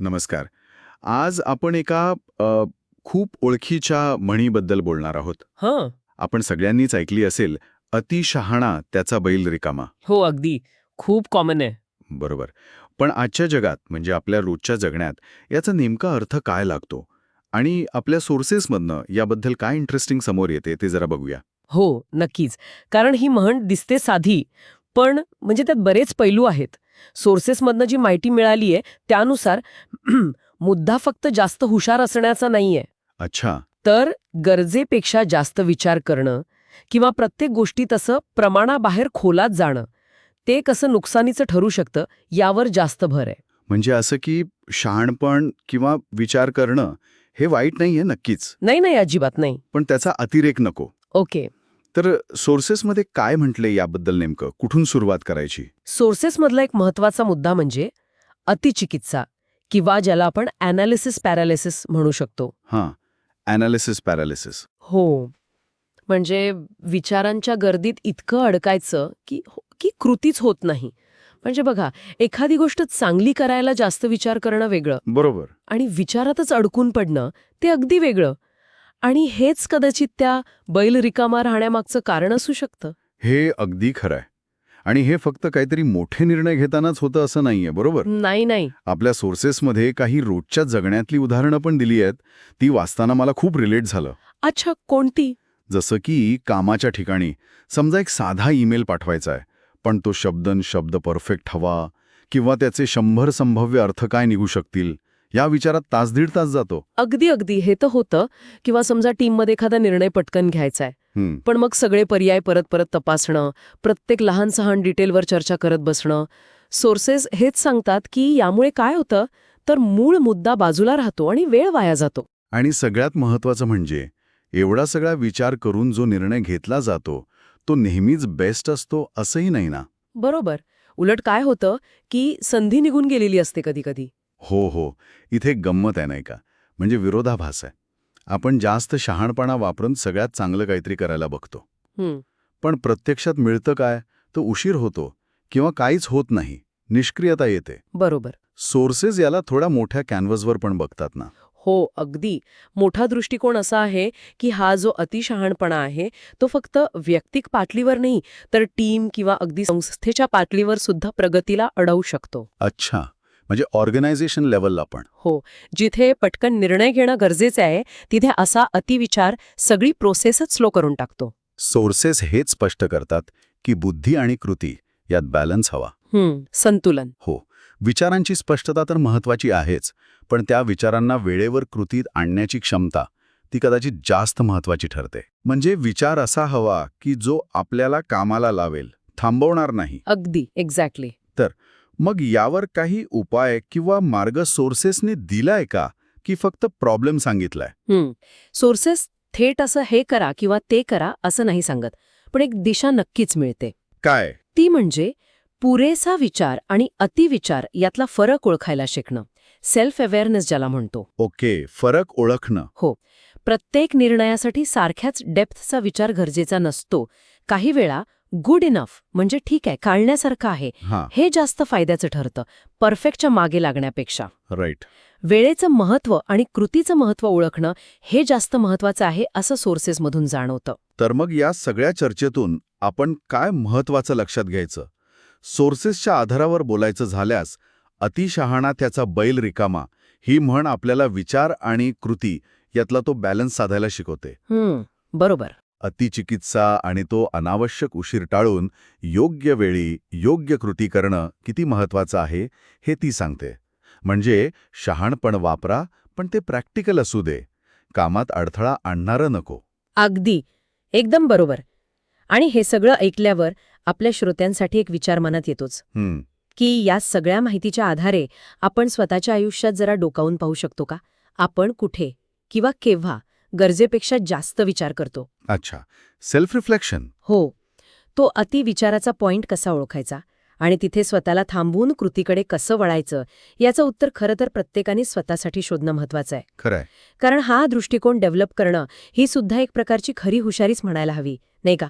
नमस्कार. आज आपण एका अ, खूप ओळखीच्या म्हणीबद्दल बोलणार आहोत. हं. आपण सगळ्यांनीच ऐकली असेल अति शहाणा त्याचा बैल रिकामा. हो अगदी. खूप कॉमन आहे. बरोबर. पण आजच्या जगात म्हणजे आपल्या रोजच्या जगण्यात याचा नेमका अर्थ काय लागतो? आणि आपल्या सोर्सेसमधनं याबद्दल काय इंटरेस्टिंग समोर येते ते जरा बघूया. हो नक्कीच. कारण ही म्हण दिसते साधी पण म्हणजे त्यात बरेच पैलू आहेत. सोर्सेसमधनं जी माहिती मिळाली आहे त्यानुसार मुद्दा फक्त जास्त हुशार असण्याचा नाहीये. अच्छा. तर गरजेपेक्षा जास्त विचार करणं किंवा प्रत्येक गोष्टीत असं प्रमाणाबाहेर खोलात जाणं ते कसं नुकसानीचं ठरू शकतं यावर जास्त भर आहे. म्हणजे असं की शहाणपण किंवा विचार करणं हे वाईट नाहीये नक्कीच? नाही नाही अजिबात नाही. पण त्याचा अतिरेक नको. ओके. तर सोर्सेसमध्ये काय म्हटले याबद्दल नेमकं? कुठून सुरुवात करायची? सोर्सेसमधला एक महत्त्वाचा मुद्दा म्हणजे अतिचिकित्सा किंवा ज्याला आपण अनालिसिस पॅरालिसिस म्हणू शकतो. हां ॲनालिसिस पॅरालिसिस. हो म्हणजे विचारांच्या गर्दीत इतकं अडकायचं की की कृतीच होत नाही. म्हणजे बघा एखादी गोष्ट चांगली करायला जास्त विचार करणं वेगळं बरोबर. आणि विचारातच अडकून पडणं ते अगदी वेगळं. आणि हेच कदाचित त्या बैल रिकामा राहण्यामागचं कारण असू शकतं. हे अगदी खरं आहे. आणि हे फक्त काहीतरी मोठे निर्णय घेतानाच होतं असं नाहीये बरोबर? नाही नाही. आपल्या सोर्सेसमध्ये काही रोजच्या जगण्यातली उदाहरणं पण दिली आहेत. ती वाचताना मला खूप रिलेट झालं. अच्छा कोणती? जसं की कामाच्या ठिकाणी. समजा एक साधा ईमेल पाठवायचा आहे पण तो शब्दन शब्द परफेक्ट हवा किंवा त्याचे शंभर संभाव्य अर्थ काय निघू शकतील? या विचारात तास दीड तास जातो. अगदी अगदी. हे तर होतं. किंवा समजा टीममध्ये एखादा निर्णय पटकन घ्यायचा आहे पण मग सगळे पर्याय परत परत तपासणं प्रत्येक लहान सहान डिटेलवर चर्चा करत बसणं. सोर्सेस हेच सांगतात की यामुळे काय होतं? तर मूळ मुद्दा बाजूला राहतो आणि वेळ वाया जातो. आणि सगळ्यात महत्वाचं म्हणजे एवढा सगळा विचार करून जो निर्णय घेतला जातो तो नेहमीच बेस्ट असतो असंही नाही ना? बरोबर. उलट काय होतं की संधी निघून गेलेली असते कधी कधी. हो हो. इथे गंमत आहे नाही का? म्हणजे विरोधाभास आहे. आपण जास्त शहाणपणा वापरून सगळ्यात चांगलं काहीतरी करायला बघतो. पण प्रत्यक्षात मिळतं काय? तर उशीर होतो किंवा काहीच होत नाही. निष्क्रियता येते. बरोबर. सोर्सेस याला थोड्या मोठ्या कॅनव्हसवर पण बघतात ना. हो अगदी. मोठा दृष्टिकोन असा आहे की हा जो अतिशहाणपणा आहे तो फक्त व्यक्तिक पातळीवर नाही तर टीम किंवा अगदी संस्थेच्या पातळीवर सुद्धा प्रगतीला अडवू शकतो. अच्छा. म्हणजे ऑर्गनायझेशन लेवलला पण. हो. जिथे पटकन निर्णय घेणं गरजेचे आहे तिथे असा अतिविचार सगळी प्रोसेसच स्लो करून टाकतो. सोर्सेस हेच स्पष्ट करतात की बुद्धी आणि कृती यात बॅलन्स हवा. संतुलन. हो. विचारांची स्पष्टता तर महत्वाची आहेच पण त्या विचारांना वेळेवर कृतीत आणण्याची क्षमता ती कदाचित जास्त महत्वाची ठरते. म्हणजे विचार असा हवा की जो आपल्याला कामाला लावेल थांबवणार नाही. अगदी. एक्झॅक्टली. मग यावर काही उपाय किंवा मार्ग सोर्सेसने दिलाय का? की फक्त प्रॉब्लेम सांगितलाय? सोर्सेस थेट असं हे करा किंवा ते करा असं नाही सांगत. पण एक दिशा नक्कीच मिळते. काय? ती म्हणजे पुरेसा विचार आणि अतिविचार यातला फरक ओळखायला शिकणं. सेल्फ अवेअरनेस ज्याला म्हणतो. ओके फरक ओळखणं. हो. प्रत्येक निर्णयासाठी सारख्याच डेप्थचा विचार गरजेचा नसतो. काही वेळा गुड इनफ म्हणजे ठीक आहे काढण्यासारखं आहे. हां. जास्त फायद्याचं ठरतं परफेक्टच्या मागे लागण्यापेक्षा. राईट वेळेचं महत्त्व आणि कृतीचं महत्त्व ओळखणं हे जास्त महत्त्वाचं आहे असं सोर्सेसमधून जाणवतं. तर मग या सगळ्या चर्चेतून आपण काय महत्वाचं लक्षात घ्यायचं? सोर्सेसच्या आधारावर बोलायचं झाल्यास अतिशहाणा त्याचा बैल रिकामा ही म्हण आपल्याला विचार आणि कृती यातला तो बॅलन्स साधायला शिकवते. बरोबर. अतिचिकित्सा आणि तो अनावश्यक उशीर टाळून योग्य वेळी योग्य कृती करणं किती महत्वाचं आहे हे ती सांगते. म्हणजे शहाणपण वापरा पण ते प्रॅक्टिकल असू दे. कामात अडथळा आणणारं नको. अगदी. एकदम बरोबर. आणि हे सगळं ऐकल्यावर आपल्या श्रोत्यांसाठी एक विचार मनात येतोच. की या सगळ्या माहितीच्या आधारे आपण स्वतःच्या आयुष्यात जरा डोकावून पाहू शकतो का? आपण कुठे किंवा केव्हा गरजेपेक्षा जास्त विचार करतो. अच्छा. सेल्फ रिफ्लेक्शन हो. तो अतिविचाराचा पॉइंट कसा ओळखायचा आणि तिथे स्वतःला थांबवून कृतीकडे कसं वळायचं याचं उत्तर खरं तर प्रत्येकाने स्वतःसाठी शोधणं महत्वाचं आहे. खरंय. कारण हा दृष्टिकोन डेव्हलप करणं ही सुद्धा एक प्रकारची खरी हुशारीच म्हणायला हवी नाही का?